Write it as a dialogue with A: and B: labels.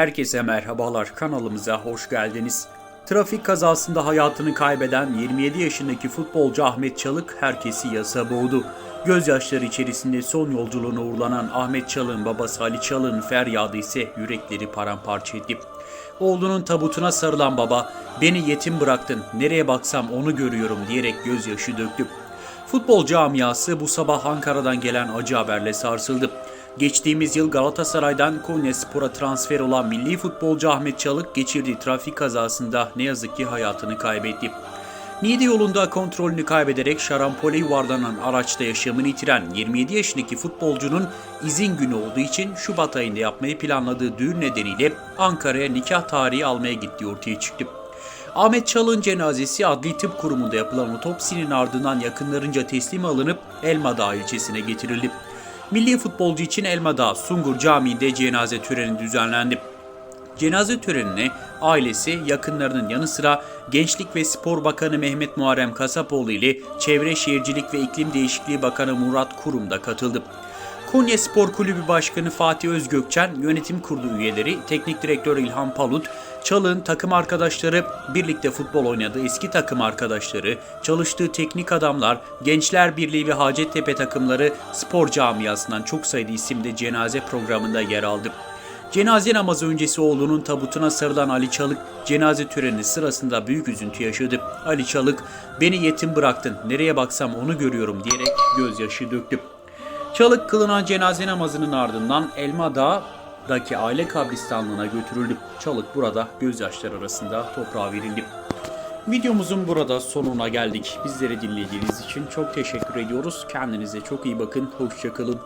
A: Herkese merhabalar kanalımıza hoş geldiniz. Trafik kazasında hayatını kaybeden 27 yaşındaki futbolcu Ahmet Çalık herkesi yasa boğdu. Gözyaşları içerisinde son yolculuğuna uğurlanan Ahmet Çalık'ın babası Ali Çalık'ın feryadı ise yürekleri paramparça etti. Oğlunun tabutuna sarılan baba, beni yetim bıraktın, nereye baksam onu görüyorum diyerek gözyaşı döktü. Futbol camiası bu sabah Ankara'dan gelen acı haberle sarsıldı. Geçtiğimiz yıl Galatasaray'dan Konyaspor'a transfer olan milli futbolcu Ahmet Çalık geçirdiği trafik kazasında ne yazık ki hayatını kaybetti. Niğde yolunda kontrolünü kaybederek şarampole yuvarlanan araçta yaşamını yitiren 27 yaşındaki futbolcunun izin günü olduğu için Şubat ayında yapmayı planladığı düğün nedeniyle Ankara'ya nikah tarihi almaya gittiği ortaya çıktı. Ahmet Çalık'ın cenazesi Adli Tıp Kurumu'nda yapılan otopsinin ardından yakınlarınca teslim alınıp Elmadağ ilçesine getirildi. Milli futbolcu için Elmadağ Sungur Camii'nde cenaze töreni düzenlendi. Cenaze törenine ailesi, yakınlarının yanı sıra Gençlik ve Spor Bakanı Mehmet Muharrem Kasapoğlu ile Çevre Şehircilik ve İklim Değişikliği Bakanı Murat Kurum da katıldı. Konya Spor Kulübü Başkanı Fatih Özgökçen, yönetim kurulu üyeleri, teknik direktör İlhan Palut, Çalık'ın takım arkadaşları, birlikte futbol oynadığı eski takım arkadaşları, çalıştığı teknik adamlar, Gençler Birliği ve Hacettepe takımları spor camiasından çok sayıda isim de cenaze programında yer aldı. Cenaze namazı öncesi oğlunun tabutuna sarılan Ali Çalık, cenaze töreni sırasında büyük üzüntü yaşadı. Ali Çalık, beni yetim bıraktın, nereye baksam onu görüyorum diyerek gözyaşı döktü. Çalık kılınan cenaze namazının ardından Elma Dağ'daki aile kabristanlığına götürüldü. Çalık burada gözyaşları arasında toprağa verildi. Videomuzun burada sonuna geldik. Bizleri dinlediğiniz için çok teşekkür ediyoruz. Kendinize çok iyi bakın. Hoşçakalın.